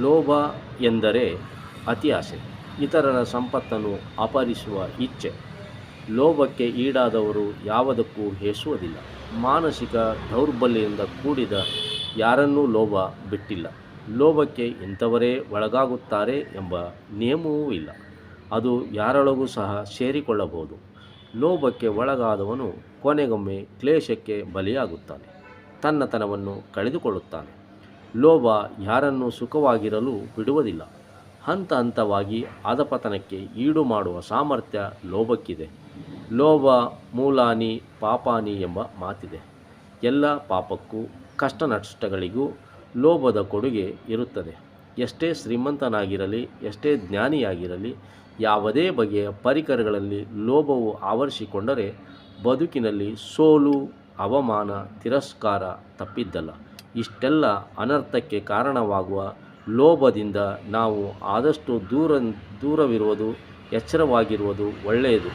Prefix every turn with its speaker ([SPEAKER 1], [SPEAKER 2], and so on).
[SPEAKER 1] ಲೋಭ ಎಂದರೆ ಅತಿ ಆಸೆ. ಇತರರ ಸಂಪತ್ತನ್ನು ಅಪಹರಿಸುವ ಇಚ್ಛೆ. ಲೋಭಕ್ಕೆ ಈಡಾದವರು ಯಾವುದಕ್ಕೂ ಹೇಸುವುದಿಲ್ಲ. ಮಾನಸಿಕ ದೌರ್ಬಲ್ಯದಿಂದ ಕೂಡಿದ ಯಾರನ್ನೂ ಲೋಭ ಬಿಟ್ಟಿಲ್ಲ. ಲೋಭಕ್ಕೆ ಇಂಥವರೇ ಒಳಗಾಗುತ್ತಾರೆ ಎಂಬ ನಿಯಮವೂ ಇಲ್ಲ. ಅದು ಯಾರೊಳಗೂ ಸಹ ಸೇರಿಕೊಳ್ಳಬಹುದು. ಲೋಭಕ್ಕೆ ಒಳಗಾದವನು ಕೊನೆಗೊಮ್ಮೆ ಕ್ಲೇಶಕ್ಕೆ ಬಲಿಯಾಗುತ್ತಾನೆ. ತನ್ನತನವನ್ನು ಕಳೆದುಕೊಳ್ಳುತ್ತಾನೆ. ಲೋಭ ಯಾರನ್ನು ಸುಖವಾಗಿರಲು ಬಿಡುವುದಿಲ್ಲ. ಹಂತ ಹಂತವಾಗಿ ಅಧಪತನಕ್ಕೆ ಈಡು ಮಾಡುವ ಸಾಮರ್ಥ್ಯ ಲೋಭಕ್ಕಿದೆ. ಲೋಭ ಮೂಲಾನಿ ಪಾಪಾನಿ ಎಂಬ ಮಾತಿದೆ. ಎಲ್ಲ ಪಾಪಕ್ಕೂ ಕಷ್ಟ ನಷ್ಟಗಳಿಗೂ ಲೋಭದ ಕೊಡುಗೆ ಇರುತ್ತದೆ. ಎಷ್ಟೇ ಶ್ರೀಮಂತನಾಗಿರಲಿ, ಎಷ್ಟೇ ಜ್ಞಾನಿಯಾಗಿರಲಿ, ಯಾವುದೇ ಬಗೆಯ ಪರಿಕರಗಳಲ್ಲಿ ಲೋಭವು ಆವರಿಸಿಕೊಂಡರೆ ಬದುಕಿನಲ್ಲಿ ಸೋಲು, ಅವಮಾನ, ತಿರಸ್ಕಾರ ತಪ್ಪಿದ್ದಲ್ಲ. ಇಷ್ಟೆಲ್ಲ ಅನರ್ಥಕ್ಕೆ ಕಾರಣವಾಗುವ ಲೋಭದಿಂದ ನಾವು ಆದಷ್ಟು ದೂರ ದೂರವಿರುವುದು ಎಚ್ಚರವಾಗಿರುವುದು ಒಳ್ಳೆಯದು.